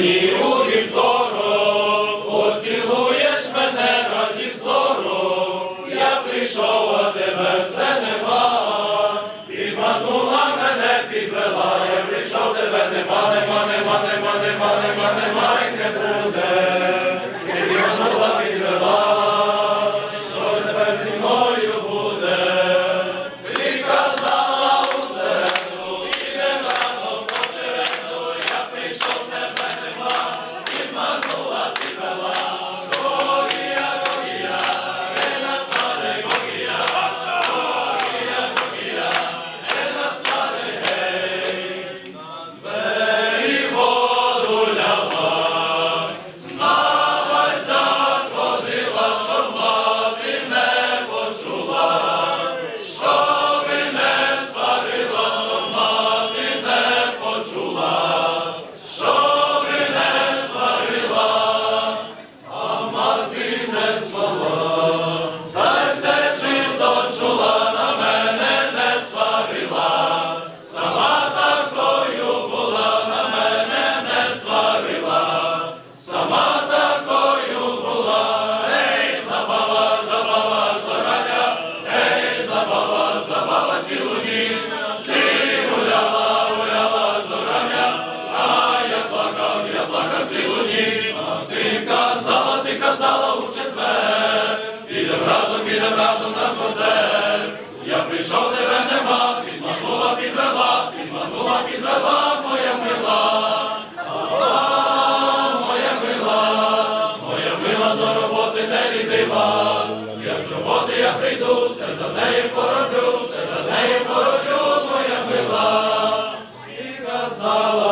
Yeah. прийшов тебе нема, підманула, підвела, підманула, підвела моя мила, моя мила, моя мила до роботи не віддива. Як з роботи я прийду, все за нею пороблю, все за нею пороблю, моя мила, і казала.